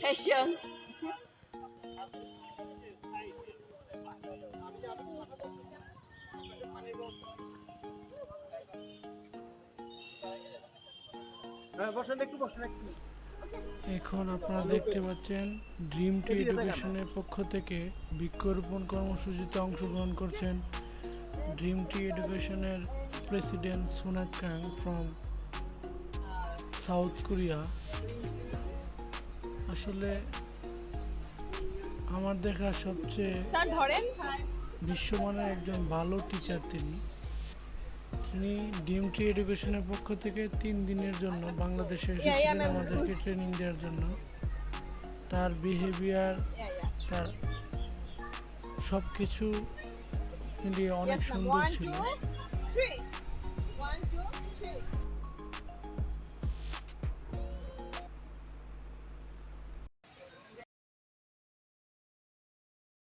패션. হ্যাঁ এখন আপনারা দেখতে পাচ্ছেন ড্রিম টি এডুকেশনের পক্ষ থেকে বৃক্ষরোপণ কর্মসূচিতে অংশগ্রহণ করছেন ড্রিম টি এডুকেশনের president Sonak Kang from South Korea আসলে আমার দেখা সবচেয়ে ধরেন। বিশ্বমানের একজন ভালো টিচার তিনি। তিনি ডিএমটি এডুকেশনের পক্ষ থেকে তিন দিনের জন্য বাংলাদেশে এসেছিলেন আমাদেরকে ট্রেনিং দেওয়ার জন্য। তার বিহেভিয়ার. তার সব কিছু মিলিয়ে অনেক সুন্দর ছিল.